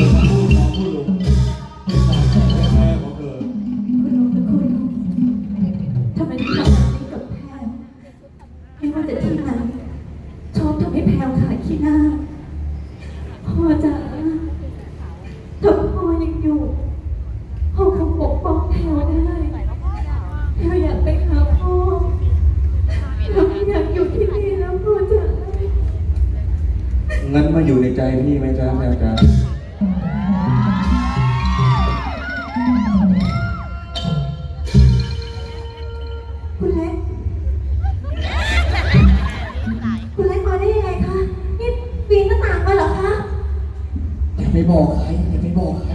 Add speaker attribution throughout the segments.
Speaker 1: อทั้งลูกน้องผู้ลุงเป็นสายแท้แท้ขอเธอ
Speaker 2: คุณลุงเป็นคุณลุงทำไมถึงทำแบบนี้กับแพรไม่ว่าจะที่ไหนชอบทำให้แพรขายขี้หน้า พ่อจ๋าถ้าพ่อยังอยู่พ่อคงปกป้องแพรได้แพรอยากไปหาพ่อเราไม่อยากอยู่ที่นี่แล้วพ่อจ๋า
Speaker 1: งั้นมาอยู่ในใจพี่ไหมจ๊ะแพรจ๊ะ
Speaker 2: คุณเล็ก คุณเล็กมาได้ยังไงคะ นี่ปีนหน้าต่างมาเหรอคะ
Speaker 1: อย่าไปบอกใครอย่าไปบอกใคร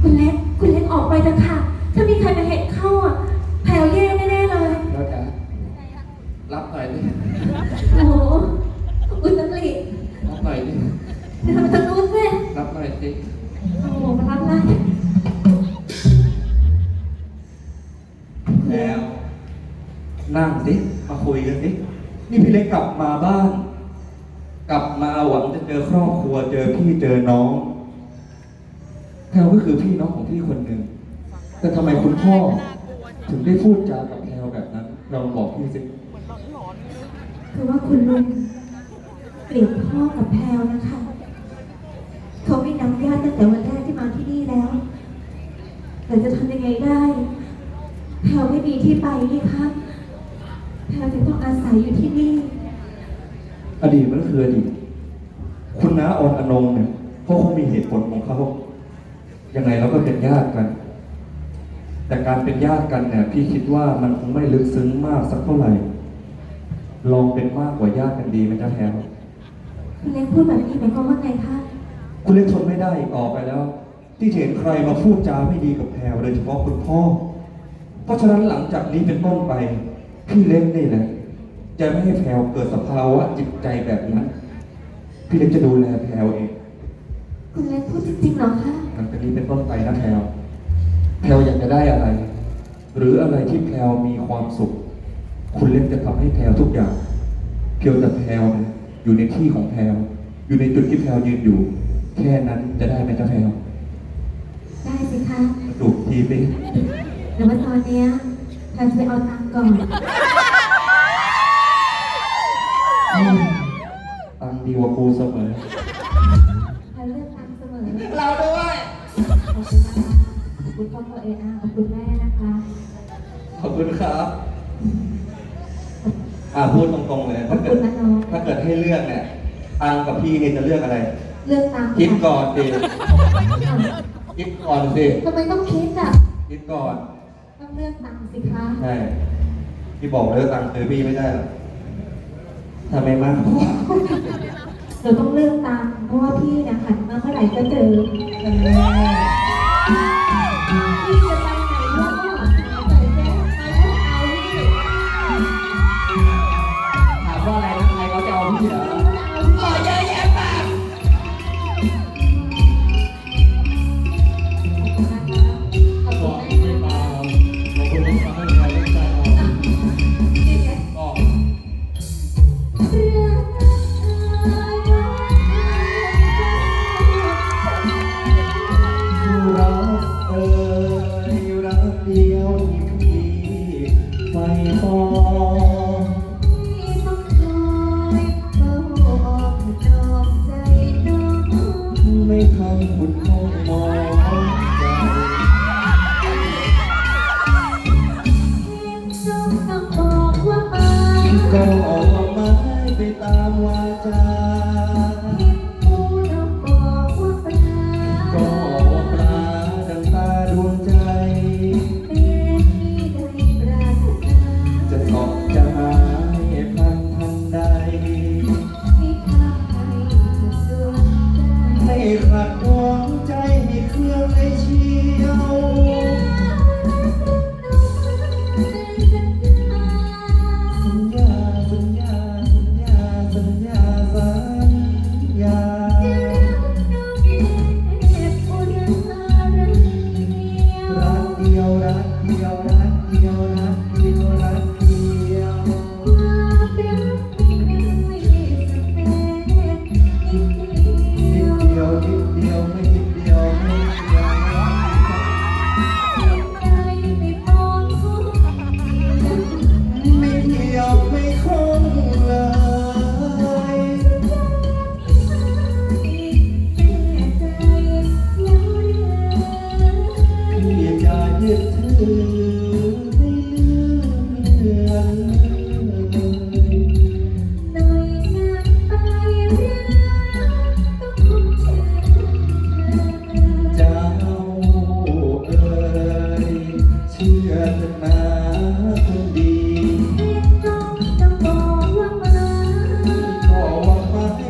Speaker 2: คุณเล็ก คุณเล็กออกไปเถอะค่ะ ถ้ามีใครมาเห็นเข้าอะแผลแย่แน่ๆเลย
Speaker 1: แล้วจ๊ะรับหน่อยดิ
Speaker 2: โอ้โหอุตริ
Speaker 1: รับหน่อยดิ
Speaker 2: จะทำทางนู้นสิ
Speaker 1: รับหน่อยสิ
Speaker 2: โอ้โหมารับนะ
Speaker 1: แล้วนั่งสิมาคุยกันสินี่พี่เล็กกลับมาบ้าน กลับมาหวังจะเจอครอบครัวเจอพี่เจอน้องแพลวก็คือพี่น้องของพี่คนหนึ่ง แต่ทำไมคุณพ่อ ถึงได้พูดจากับแพลวแบบนั้น เราบอกพี่สิ
Speaker 2: คือว่าคุณลุงเกลียดพ่อกับแพลวนะคะเขา ไม่นับญาติตั้งแต่วันแรกที่มาที่นี่แล้วแต่จะทำยังไงได้แพลวไม่มีที่ไปนี่คะแพลวจึงต้องอาศัยอยู่ที่นี่
Speaker 1: อดีตมันก็คืออดีตคุณน้าออนอนงเนี่ยเขาคงมีเหตุผลของเขายังไงเราก็เป็นญาติกัน แต่การเป็นญาติกันเนี่ยพี่คิดว่ามันคงไม่ลึกซึ้งมากสักเท่าไหร่ ลองเป็นมากกว่าญาติกันดีไหมจ๊ะแพลว
Speaker 2: คุณเล็กพูดแบบนี้หมายความว่าไงคะ
Speaker 1: คุณเล็กทนไม่ได้อีกต่อไปแล้ว ที่เห็นใครมาพูดจาไม่ดีกับแพลวโดยเฉพาะคุณพ่อ เพราะฉะนั้นหลังจากนี้เป็นต้นไปพี่เล็กนี่แหละจะไม่ให้แพลวเกิดสภาวะจิตใจแบบนั้น พี่เล็กจะดูแลแพลวเอง
Speaker 2: คุณเล็กพูดจริงๆเหรอคะ
Speaker 1: หลังจากนี้เป็นต้นไปนะแพลวแพลวอยากจะได้อะไร หรืออะไรที่แพลวมีความสุข คุณเล็กจะทำให้แพลวทุกอย่างเพียงแต่แพลวเนี่ยอยู่ในที่ของแพลวอยู่ในจุดที่แพลวยืนอยู่ แค่นั้นจะได้ไหมจ๊ะแพลว
Speaker 2: ได้สิคะ
Speaker 1: จูบทีสิ
Speaker 2: แต่ว่าตอนเนี้ยแพลวจะไปเอาตังค์ก่อน
Speaker 1: ตังดีกว่ากูเสมอ
Speaker 2: แพลวเลือกตังค์เสมอ
Speaker 1: เราด้วย
Speaker 2: ขอบคุณนะคะขอบคุณพ่อพ่อเออาขอบคุณแม่นะคะ
Speaker 1: ขอบคุณครับ อ่าพูดตรงๆเลย
Speaker 2: ขอ
Speaker 1: ถ้า
Speaker 2: บ
Speaker 1: เกิ
Speaker 2: คุ
Speaker 1: ด
Speaker 2: ณนะน้อง
Speaker 1: ถ้าเกิดให้เลือกเนี่ยตังกับพี่เนี่ยจะเลือกอะไร
Speaker 2: เลือกตังค์
Speaker 1: คิดก่อนสิ
Speaker 2: อ้าว
Speaker 1: คิดก่อนสิ
Speaker 2: ทำไมต้องคิดอะ
Speaker 1: คิดก่อน
Speaker 2: ต้องเลือกตังค์สิคะ
Speaker 1: ใช่พี่บอกเลยว่าตังค์ซื้อพี่ไม่ได้หรอกถ้าไม่มากพอ
Speaker 2: เราต้องเลือกตังค์เพราะว่าพี่เนี่ยหันมาเมื่อไหร่ก็เจอ ไม่
Speaker 1: ทั
Speaker 2: น
Speaker 1: คงมองใจก็ออกไม้ไปตามวาจา ขัดดวงใจให้เครื่องในเชียว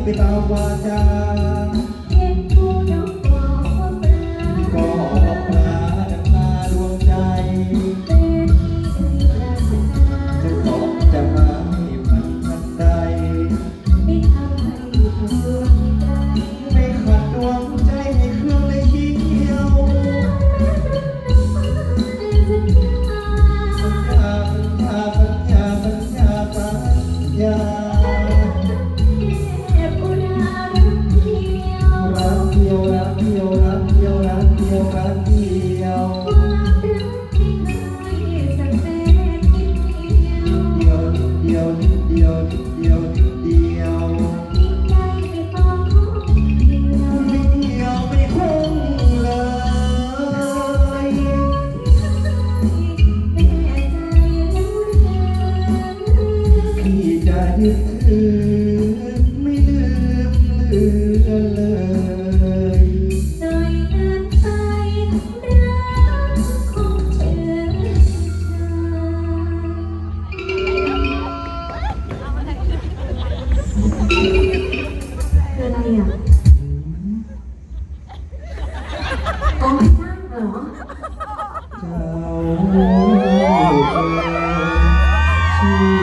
Speaker 1: ไปตามวาจา ดียวจุดเดียวจุดเดียวเดียวไม่คงเลย พี่จะยึด เธอ